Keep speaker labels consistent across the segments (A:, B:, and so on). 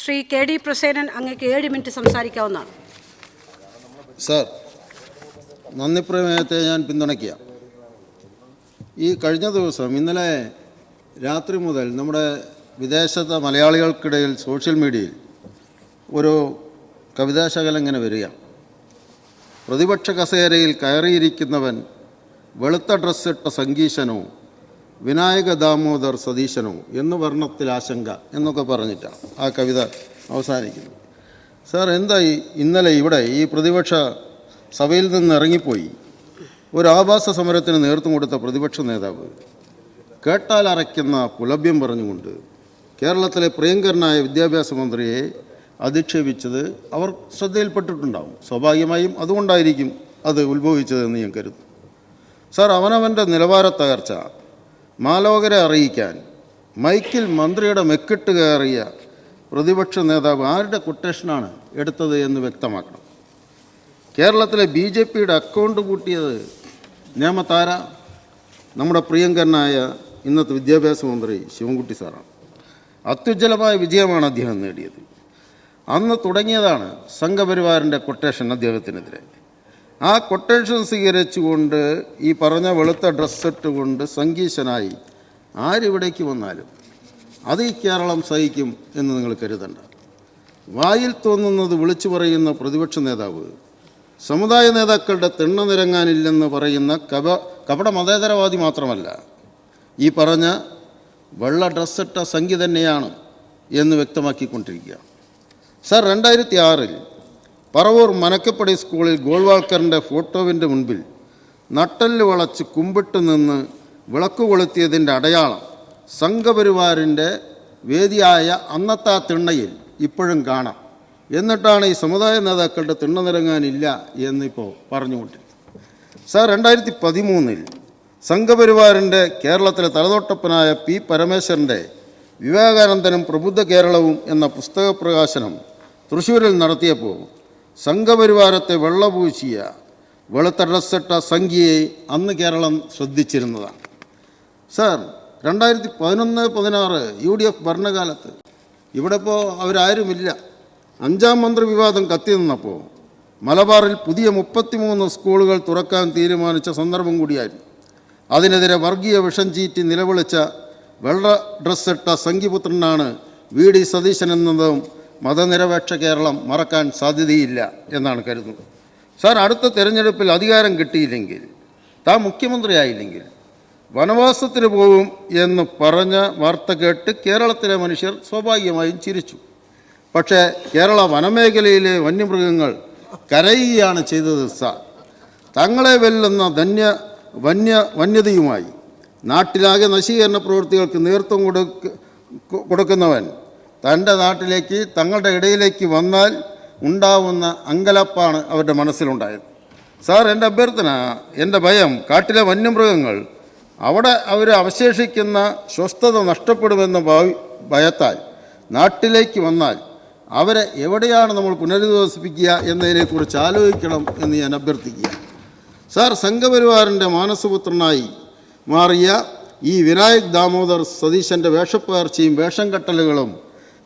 A: Shri K D Prasenan അങ്ങേക്ക് ഏഴ് minute സംസാരിക്കാവുന്നതാണ്.
B: Sir നന്ദി പ്രമേയത്തെ ഞാൻ പിന്തുണയ്ക്കുക. ഈ കഴിഞ്ഞ ദിവസം ഇന്നലെ രാത്രി മുതൽ നമ്മുടെ വിദേശത്തെ മലയാളികൾക്കിടയിൽ സോഷ്യൽ മീഡിയയിൽ ഒരു കവിതാശകലം ഇങ്ങനെ വരിക. പ്രതിപക്ഷ കസേരയിൽ കയറിയിരിക്കുന്നവൻ വെളുത്ത ഡ്രസ്സിട്ട സംഗീശനോ വിനായക ദാമോദർ സതീശനോ എന്ന് വർണത്തിൽ ആശങ്ക എന്നൊക്കെ പറഞ്ഞിട്ടാണ് ആ കവിത അവസാനിക്കുന്നത്. സാർ എന്തായി ഇന്നലെ ഇവിടെ ഈ പ്രതിപക്ഷ സഭയിൽ നിന്ന് ഇറങ്ങിപ്പോയി. ഒരു ആവാസ സമരത്തിന് നേതൃത്വം കൊടുത്ത പ്രതിപക്ഷ നേതാവ് കേട്ടാൽ അറയ്ക്കുന്ന പുലഭ്യം പറഞ്ഞുകൊണ്ട് കേരളത്തിലെ പ്രിയങ്കരനായ വിദ്യാഭ്യാസ മന്ത്രിയെ അധിക്ഷേപിച്ചത് അവർ ശ്രദ്ധയിൽപ്പെട്ടിട്ടുണ്ടാവും. സ്വാഭാവികമായും അതുകൊണ്ടായിരിക്കും അത് ഉത്ഭവിച്ചതെന്ന് ഞാൻ കരുതുന്നു. സാർ അവനവന്റെ നിലവാര തകർച്ച മാലോകരെ അറിയിക്കാൻ മൈക്കിൽ മന്ത്രിയുടെ മെക്കിട്ട് കയറിയ പ്രതിപക്ഷ നേതാവ് ആരുടെ കൊട്ടേഷനാണ് എടുത്തത് എന്ന് വ്യക്തമാക്കണം. കേരളത്തിലെ ബി ജെ പിയുടെ അക്കൗണ്ട് കൂട്ടിയത് നിയമത്താര നമ്മുടെ പ്രിയങ്കരനായ ഇന്നത്തെ വിദ്യാഭ്യാസ മന്ത്രി ശിവൻകുട്ടി സാറാണ്. അത്യുജ്വലമായ വിജയമാണ് അദ്ദേഹം നേടിയത്. അന്ന് തുടങ്ങിയതാണ് സംഘപരിവാറിന്റെ കൊട്ടേഷൻ അദ്ദേഹത്തിനെതിരെ. ആ കൊട്ടേഷൻ സ്വീകരിച്ചുകൊണ്ട് ഈ പറഞ്ഞ വെളുത്ത ഡ്രസ്സിട്ട് കൊണ്ട് സംഗീശനായി ആരിവിടേക്ക് വന്നാലും അത് ഈ കേരളം സഹിക്കും എന്ന് നിങ്ങൾ കരുതണ്ട. വായിൽ തോന്നുന്നത് വിളിച്ചു പറയുന്ന പ്രതിപക്ഷ നേതാവ് സമുദായ നേതാക്കളുടെ തിണ്ണ നിരങ്ങാനില്ലെന്ന് പറയുന്ന കപ കപട മതേതരവാദി മാത്രമല്ല ഈ പറഞ്ഞ വെള്ള ഡ്രസ്സിട്ട സംഖ്യ തന്നെയാണ് എന്ന് വ്യക്തമാക്കിക്കൊണ്ടിരിക്കുക. സർ രണ്ടായിരത്തി ആറിൽ പറവൂർ മനക്കപ്പടി സ്കൂളിൽ ഗോൾവാൾക്കറിന്റെ ഫോട്ടോവിന്റെ മുൻപിൽ നട്ടൽ വളച്ച് കുമ്പിട്ട് നിന്ന് വിളക്ക് കൊളുത്തിയതിന്റെ അടയാളം സംഘപരിവാറിന്റെ വേദിയായ അന്നത്തെ തിണ്ണയിൽ ഇപ്പോഴും കാണാം. എന്നിട്ടാണ് ഈ സമുദായ നേതാക്കളുടെ തിണ്ണ നിരങ്ങാനില്ല എന്നിപ്പോൾ പറഞ്ഞുകൊണ്ടിരിക്കുന്നത്. സാർ രണ്ടായിരത്തി പതിമൂന്നിൽ സംഘപരിവാറിന്റെ കേരളത്തിലെ തലതോട്ടപ്പനായ പി പരമേശ്വരന്റെ വിവേകാനന്ദനും പ്രബുദ്ധ കേരളവും എന്ന പുസ്തക പ്രകാശനം തൃശ്ശൂരിൽ നടത്തിയപ്പോൾ സംഘപരിവാരത്തെ വെള്ളപൂശിയ വെളുത്ത ഡ്രസ്സിട്ട സംഖ്യയെ അന്ന് കേരളം ശ്രദ്ധിച്ചിരുന്നതാണ്. സർ രണ്ടായിരത്തി പതിനൊന്ന് പതിനാറ് യു ഡി എഫ് ഭരണകാലത്ത് ഇവിടെ ഇപ്പോൾ അവരാരുമില്ല. അഞ്ചാം മന്ത്രി വിവാദം കത്തി നിന്നപ്പോൾ മലബാറിൽ പുതിയ മുപ്പത്തിമൂന്ന് സ്കൂളുകൾ തുറക്കാൻ തീരുമാനിച്ച സന്ദർഭം കൂടിയായിരുന്നു. അതിനെതിരെ വർഗീയ വിഷം ചീറ്റി നിലവിളിച്ച വെള്ള ഡ്രസ്സിട്ട സംഘിപുത്രനാണ് വി ഡി സതീശൻ എന്നതും മതനിരപേക്ഷ കേരളം മറക്കാൻ സാധ്യതയില്ല എന്നാണ് കരുതുന്നത്. സാർ അടുത്ത തിരഞ്ഞെടുപ്പിൽ അധികാരം കിട്ടിയില്ലെങ്കിൽ താൻ മുഖ്യമന്ത്രിയായില്ലെങ്കിൽ വനവാസത്തിന് പോകും എന്ന് പറഞ്ഞ വാർത്ത കേട്ട് കേരളത്തിലെ മനുഷ്യർ സ്വാഭാവികമായും ചിരിച്ചു. പക്ഷേ കേരള വനമേഖലയിലെ വന്യമൃഗങ്ങൾ കരയുകയാണ് ചെയ്തത് സാർ. തങ്ങളെ വെല്ലുന്ന ധന്യ വന്യ വന്യതയുമായി നാട്ടിലാകെ നശീകരണ പ്രവൃത്തികൾക്ക് നേതൃത്വം കൊടുക്ക കൊടുക്കുന്നവൻ തന്റെ നാട്ടിലേക്ക് തങ്ങളുടെ ഇടയിലേക്ക് വന്നാൽ ഉണ്ടാവുന്ന അങ്കലപ്പാണ് അവരുടെ മനസ്സിലുണ്ടായത്. സാർ എന്റെ അഭ്യർത്ഥന എന്റെ ഭയം കാട്ടിലെ വന്യമൃഗങ്ങൾ അവിടെ അവർ അവശേഷിക്കുന്ന സ്വസ്ഥത നഷ്ടപ്പെടുമെന്ന ഭാവി ഭയത്താൽ നാട്ടിലേക്ക് വന്നാൽ അവരെ എവിടെയാണ് നമ്മൾ പുനരധിവസിപ്പിക്കുക എന്നതിനെക്കുറിച്ച് ആലോചിക്കണം എന്ന് ഞാൻ അഭ്യർത്ഥിക്കുക സാർ സംഘപരിവാറിന്റെ മാനസപുത്രനായി മാറിയ ഈ വിനായക് ദാമോദർ സതീശന്റെ വേഷപ്പകർച്ചയും വേഷം കെട്ടലുകളും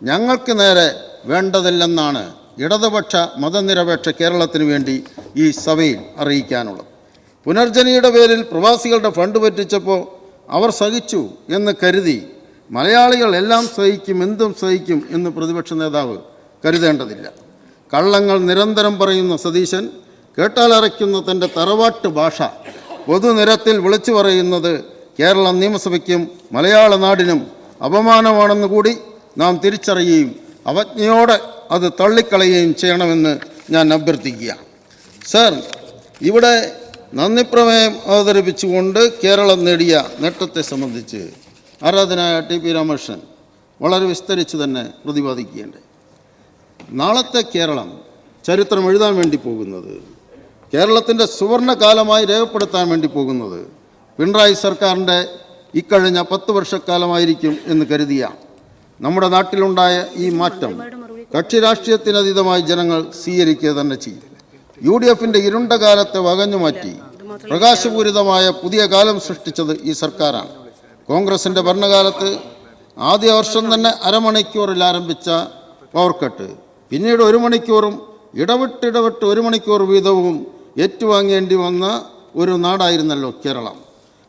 B: ഞങ്ങൾക്ക് നേരെ വേണ്ടതില്ലെന്നാണ് ഇടതുപക്ഷ മതനിരപേക്ഷ കേരളത്തിന് വേണ്ടി ഈ സഭയിൽ അറിയിക്കാനുള്ളത്. പുനർജനിയുടെ പേരിൽ പ്രവാസികളുടെ ഫണ്ട് പറ്റിച്ചപ്പോൾ അവർ സഹിച്ചു എന്ന് കരുതി മലയാളികൾ എല്ലാം സഹിക്കും എന്തും സഹിക്കും എന്ന് പ്രതിപക്ഷ നേതാവ് കരുതേണ്ടതില്ല. കള്ളങ്ങൾ നിരന്തരം പറയുന്ന സതീശൻ കേട്ടാലറയ്ക്കുന്ന തന്റെ തറവാട്ട് ഭാഷ പൊതുനിരത്തിൽ വിളിച്ചു പറയുന്നത് കേരള നിയമസഭയ്ക്കും മലയാള നാടിനും അപമാനമാണെന്ന് കൂടി നാം തിരിച്ചറിയുകയും അവജ്ഞയോടെ അത് തള്ളിക്കളയുകയും ചെയ്യണമെന്ന് ഞാൻ അഭ്യർത്ഥിക്കുക. സർ ഇവിടെ നന്ദിപ്രമേയം അവതരിപ്പിച്ചുകൊണ്ട് കേരളം നേടിയ നേട്ടത്തെ സംബന്ധിച്ച് ആരാധനായ ടി. പി. രാമകൃഷ്ണൻ വളരെ വിസ്തരിച്ച് തന്നെ പ്രതിപാദിക്കുകയുണ്ട് നാളത്തെ കേരളം ചരിത്രം എഴുതാൻ വേണ്ടി പോകുന്നത് കേരളത്തിന്റെ സുവർണകാലമായി രേഖപ്പെടുത്താൻ വേണ്ടി പോകുന്നത് പിണറായി സർക്കാരിന്റെ ഇക്കഴിഞ്ഞ പത്ത് വർഷക്കാലമായിരിക്കും എന്ന് കരുതിയ നമ്മുടെ നാട്ടിലുണ്ടായ ഈ മാറ്റം കക്ഷി രാഷ്ട്രീയത്തിനതീതമായി ജനങ്ങൾ സ്വീകരിക്കുക തന്നെ ചെയ്യും. യു ഡി എഫിന്റെ ഇരുണ്ട കാലത്തെ വകഞ്ഞു മാറ്റി പ്രകാശപൂരിതമായ പുതിയ കാലം സൃഷ്ടിച്ചത് ഈ സർക്കാരാണ്. കോൺഗ്രസിന്റെ ഭരണകാലത്ത് ആദ്യ വർഷം തന്നെ അരമണിക്കൂറിൽ ആരംഭിച്ച പവർ കട്ട്. പിന്നീട് ഒരു മണിക്കൂറും ഇടവിട്ടിടവിട്ട് ഒരു മണിക്കൂർ വീതവും ഏറ്റുവാങ്ങേണ്ടി വന്ന ഒരു നാടായിരുന്നല്ലോ കേരളം.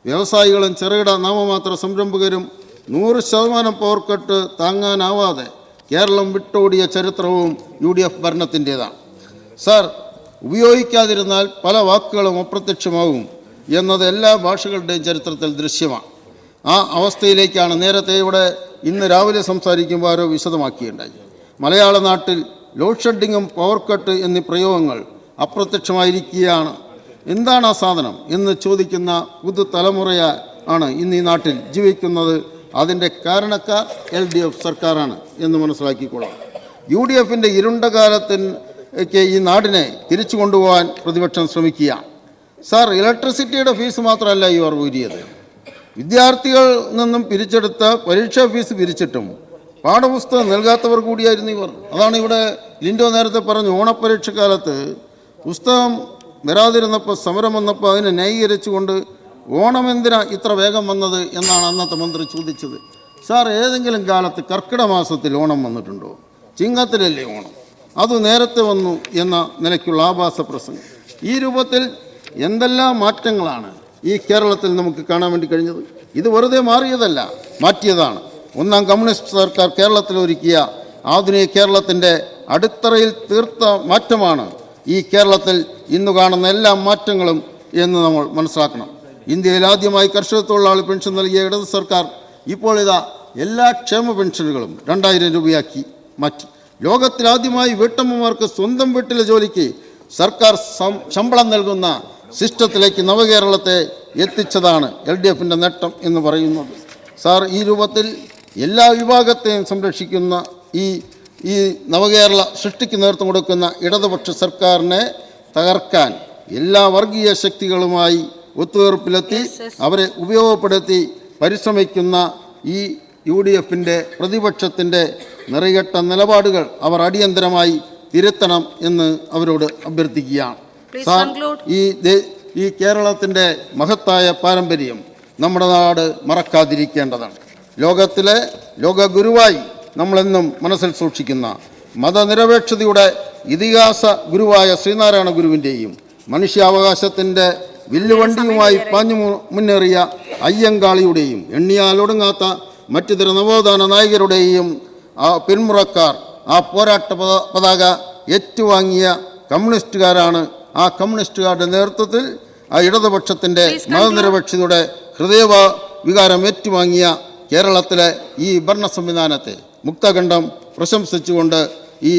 B: വ്യവസായികളും ചെറുകിട നാമമാത്ര സംരംഭകരും നൂറ് ശതമാനം പവർ കട്ട് താങ്ങാനാവാതെ കേരളം വിട്ടോടിയ ചരിത്രവും യു ഡി എഫ് ഭരണത്തിന്റേതാണ്. സാർ ഉപയോഗിക്കാതിരുന്നാൽ പല വാക്കുകളും അപ്രത്യക്ഷമാവും എന്നത് എല്ലാ ഭാഷകളുടെയും ചരിത്രത്തിൽ ദൃശ്യമാണ്. ആ അവസ്ഥയിലേക്കാണ് നേരത്തെ ഇവിടെ ഇന്ന് രാവിലെ സംസാരിക്കുമ്പോൾ ആരോ വിശദമാക്കിയുണ്ടായി മലയാള നാട്ടിൽ ലോഡ് ഷെഡിങ്ങും പവർ കട്ട് എന്നീ പ്രയോഗങ്ങൾ അപ്രത്യക്ഷമായിരിക്കുകയാണ്. എന്താണ് ആ സാധനം എന്ന് ചോദിക്കുന്ന പുതുതലമുറയാ ആണ് ഇന്ന് ഈ നാട്ടിൽ ജീവിക്കുന്നത് അതിന്റെ കാരണക്കാർ എൽ ഡി എഫ് സർക്കാരാണ് എന്ന് മനസ്സിലാക്കിക്കൊള്ളാം യു ഡി എഫിന്റെ ഇരുണ്ട ഈ നാടിനെ തിരിച്ചു കൊണ്ടുപോകാൻ പ്രതിപക്ഷം ശ്രമിക്കുക. സാർ ഇലക്ട്രിസിറ്റിയുടെ ഫീസ് മാത്രമല്ല ഇവർ ഊരിയത്. വിദ്യാർത്ഥികളിൽ നിന്നും പിരിച്ചെടുത്ത പരീക്ഷാ ഫീസ് പിരിച്ചിട്ടും പാഠപുസ്തകം നൽകാത്തവർ കൂടിയായിരുന്നു ഇവർ. അതാണ് ഇവിടെ ലിൻഡോ നേരത്തെ പറഞ്ഞു ഓണപ്പരീക്ഷക്കാലത്ത് പുസ്തകം വരാതിരുന്നപ്പോൾ സമരം വന്നപ്പോൾ അതിനെ ന്യായീകരിച്ചുകൊണ്ട് ഓണം എന്തിനാ ഇത്ര വേഗം വന്നത് എന്നാണ് അന്നത്തെ മന്ത്രി ചോദിച്ചത്? സാർ ഏതെങ്കിലും കാലത്ത് കർക്കിട മാസത്തിൽ ഓണം വന്നിട്ടുണ്ടോ? ചിങ്ങത്തിലല്ലേ ഓണം? അത് നേരത്തെ വന്നു എന്ന നിലയ്ക്കുള്ള ആഭാസ പ്രസംഗം. ഈ രൂപത്തിൽ എന്തെല്ലാം മാറ്റങ്ങളാണ് ഈ കേരളത്തിൽ നമുക്ക് കാണാൻ വേണ്ടി കഴിഞ്ഞത്? ഇത് വെറുതെ മാറിയതല്ല മാറ്റിയതാണ്. ഒന്നാം കമ്മ്യൂണിസ്റ്റ് സർക്കാർ കേരളത്തിൽ ഒരുക്കിയ ആധുനിക കേരളത്തിന്റെ അടിത്തറയിൽ തീർത്ത മാറ്റമാണ് ഈ കേരളത്തിൽ ഇന്ന് കാണുന്ന എല്ലാ മാറ്റങ്ങളും എന്ന് നമ്മൾ മനസ്സിലാക്കണം. ഇന്ത്യയിൽ ആദ്യമായി കർഷക തൊഴിലാളി പെൻഷൻ നൽകിയ ഇടത് സർക്കാർ ഇപ്പോൾ ഇതാ എല്ലാ ക്ഷേമ പെൻഷനുകളും രണ്ടായിരം രൂപയാക്കി മാറ്റി. ലോകത്തിൽ ആദ്യമായി വീട്ടമ്മമാർക്ക് സ്വന്തം വീട്ടിലെ ജോലിക്ക് സർക്കാർ ശമ്പളം നൽകുന്ന സിസ്റ്റത്തിലേക്ക് നവകേരളത്തെ എത്തിച്ചതാണ് എൽ ഡി എഫിന്റെ നേട്ടം എന്ന് പറയുന്നത്. സാർ ഈ രൂപത്തിൽ എല്ലാ വിഭാഗത്തെയും സംരക്ഷിക്കുന്ന ഈ ഈ നവകേരള സൃഷ്ടിക്ക് നേതൃത്വം കൊടുക്കുന്ന ഇടതുപക്ഷ സർക്കാരിനെ തകർക്കാൻ എല്ലാ വർഗീയ ശക്തികളുമായി ഒത്തുതീർപ്പിലെത്തി അവരെ ഉപയോഗപ്പെടുത്തി പരിശ്രമിക്കുന്ന ഈ യു ഡി എഫിന്റെ പ്രതിപക്ഷത്തിന്റെ നിറയട്ട നിലപാടുകൾ അവർ അടിയന്തരമായി തിരുത്തണം എന്ന് അവരോട് അഭ്യർത്ഥിക്കുകയാണ്. സാർ ഈ ഈ കേരളത്തിന്റെ മഹത്തായ പാരമ്പര്യം നമ്മുടെ നാട് മറക്കാതിരിക്കേണ്ടതാണ്. ലോകത്തിലെ ലോക ഗുരുവായി നമ്മളെന്നും മനസ്സിൽ സൂക്ഷിക്കുന്ന മതനിരപേക്ഷതയുടെ ഇതിഹാസ ഗുരുവായ ശ്രീനാരായണ ഗുരുവിന്റെയും മനുഷ്യാവകാശത്തിന്റെ വില്ലുവണ്ടിയുമായി പാഞ്ഞു മുന്നേറിയ അയ്യങ്കാളിയുടെയും എണ്ണിയാലൊടുങ്ങാത്ത മറ്റു ചില നവോത്ഥാന നായകരുടെയും ആ പിന്മുറക്കാർ ആ പോരാട്ട പത- പതാക ഏറ്റുവാങ്ങിയ കമ്മ്യൂണിസ്റ്റുകാരാണ്. ആ കമ്മ്യൂണിസ്റ്റുകാരുടെ നേതൃത്വത്തിൽ ആ ഇടതുപക്ഷത്തിന്റെ മതനിരപക്ഷതയുടെ ഹൃദയ വികാരം ഏറ്റുവാങ്ങിയ കേരളത്തിലെ ഈ ഭരണ സംവിധാനത്തെ മുക്തഖണ്ഡം പ്രശംസിച്ചുകൊണ്ട് ഈ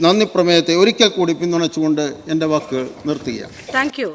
B: നന്ദി പ്രമേയത്തെ ഒരിക്കൽ കൂടി പിന്തുണച്ചുകൊണ്ട് എന്റെ വാക്കുകൾ നിർത്തുകയാണ്.
A: Thank you